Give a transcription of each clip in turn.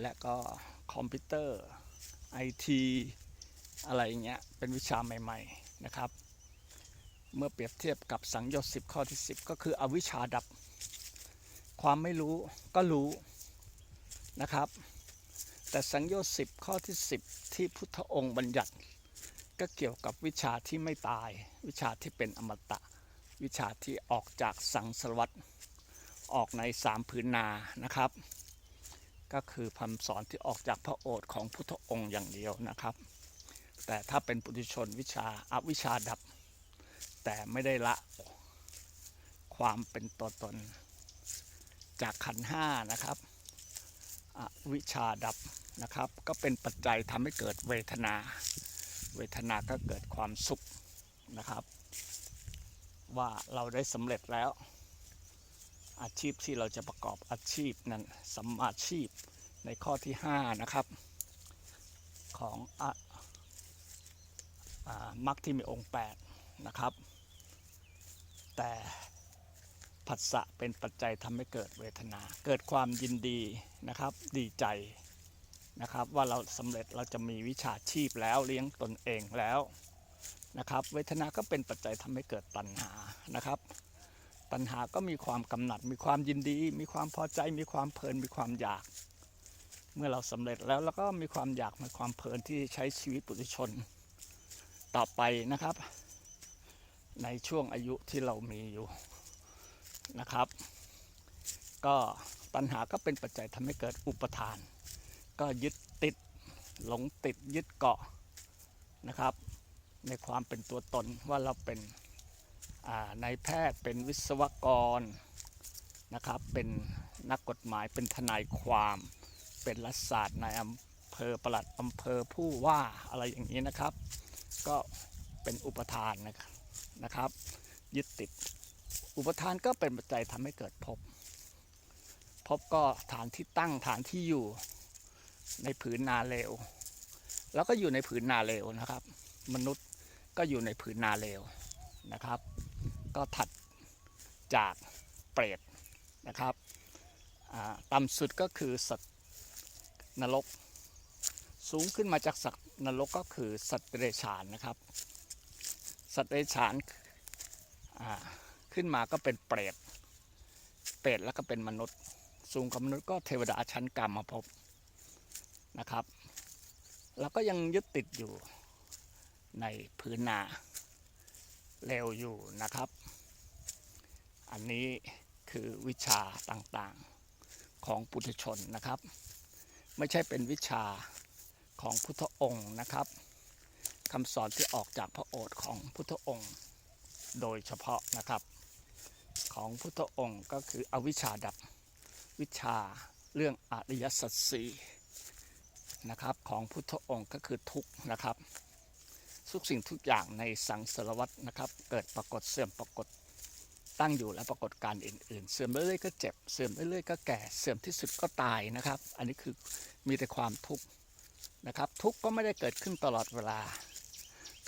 และก็คอมพิวเตอร์ไอทีอะไรเงี้ยเป็นวิชาใหม่ๆนะครับ เมื่อเปรียบเทียบกับสังโยชน์10 ข้อที่ 10 ก็คืออวิชชาดับ ความไม่รู้ก็รู้นะครับ แต่สังโยชน์10 ข้อที่ 10 ที่พุทธองค์บัญญัติ ก็เกี่ยวกับวิชาที่ไม่ตาย วิชาที่เป็นอมตะ วิชาที่ออกจากสังสารวัตออกในสามผืนนานะครับ ก็คือคำสอนที่ออกจากพระโอษฐ์ของพุทธองค์อย่างเดียวนะครับ แต่ถ้าเป็นปุถุชนวิชาอาวิชาดับ แต่ไม่ได้ละความเป็นตัวตน จากขันห้านะครับอวิชาดับนะครับ ก็เป็นปัจจัยทำให้เกิดเวทนา เวทนาก็เกิดความสุขนะครับ ว่าเราได้สำเร็จแล้ว อาชีพที่เราจะประกอบอาชีพนั้นสัมมาชีพในข้อที่ 5 นะครับ ของอมรรคที่มีองค์ 8 นะครับ แต่ผัสสะเป็นปัจจัยทำให้เกิดเวทนา เกิดความยินดีนะครับ ดีใจนะครับ ว่าเราสำเร็จเราจะมีวิชาชีพแล้วเลี้ยงตนเองแล้วนะครับ เวทนาก็เป็นปัจจัยทำให้เกิดตัณหานะครับ ตัณหาก็มีความกำหนัด มีความยินดี มีความพอใจ มีความเพลิน มีความอยาก เมื่อเราสำเร็จแล้วแล้วก็มีความอยาก มีความเพลินที่ใช้ชีวิตปุถุชน ต่อไปนะครับ ในช่วงอายุที่เรามีอยู่นะครับ ก็ตัณหาก็เป็นปัจจัยทำให้เกิดอุปทาน ก็ยึดติดหลงติดยึดเกาะนะครับ ในความเป็นตัวตนว่าเราเป็น นายแพทย์เป็นวิศวกรนะครับ เป็นนักกฎหมายเป็นทนายความ เป็นรัฐศาสตร์นายอำเภอประหลัดอำเภอผู้ว่าอะไรอย่างนี้นะครับ ก็เป็นอุปทานนะครับนะครับ ยึดติด อุปทานก็เป็นปัจจัยทำให้เกิดภพภพก็ฐานที่ตั้งฐานที่อยู่ในผืนนาเลว แล้วก็อยู่ในผืนนาเลวนะครับ มนุษย์ก็อยู่ในผืนนาเลวนะครับ ก็ถัดจากเปรตนะครับต่ำสุดก็คือสัตว์นรก สูงขึ้นมาจากสัตว์นรกก็คือสัตว์เดรัจฉานนะครับ สัตว์เดรัจฉานขึ้นมาก็เป็นเปรต เปรตแล้วก็เป็นมนุษย์ สูงกว่ามนุษย์ก็เทวดาชั้นกรรมภพนะครับ แล้วก็ยังยึดติดอยู่ในพื้นนา เร็วอยู่นะครับ อันนี้คือวิชาต่างๆของปุถุชนนะครับ ไม่ใช่เป็นวิชาของพุทธองค์นะครับคำสอนที่ออกจากพระโอษฐ์ของพุทธองค์ โดยเฉพาะนะครับ ของพุทธองค์ก็คืออวิชชาดับวิชาเรื่องอริยสัจสี่นะครับของพุทธองค์ก็คือทุกนะครับ ทุกสิ่งทุกอย่างในสังสารวัตนะครับ เกิดปรากฏเสื่อมปรากฏตั้งอยู่และปรากฏการณ์อื่น ๆ เสื่อมเรื่อยๆก็เจ็บเสื่อมเรื่อยๆก็แก่เสื่อมที่สุดก็ตายนะครับ อันนี้คือมีแต่ความทุกข์นะครับ ทุกข์ก็ไม่ได้เกิดขึ้นตลอดเวลา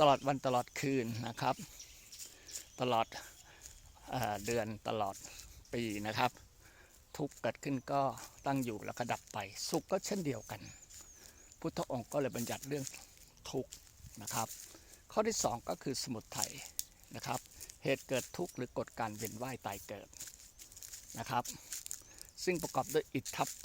ตลอดวันตลอดคืนนะครับ ตลอดเอเดือนตลอดปีนะครับ ทุกข์เกิดขึ้นก็ตั้งอยู่แล้วก็ดับไป สุขก็เช่นเดียวกัน พุทธองค์ก็เลยบัญญัติเรื่องทุกข์ นะครับ ข้อที่สองก็คือสมุทัยนะครับ เหตุเกิดทุกข์หรือกฎการเวียนว่ายตายเกิดนะครับ ซึ่งประกอบด้วยอิทธัปป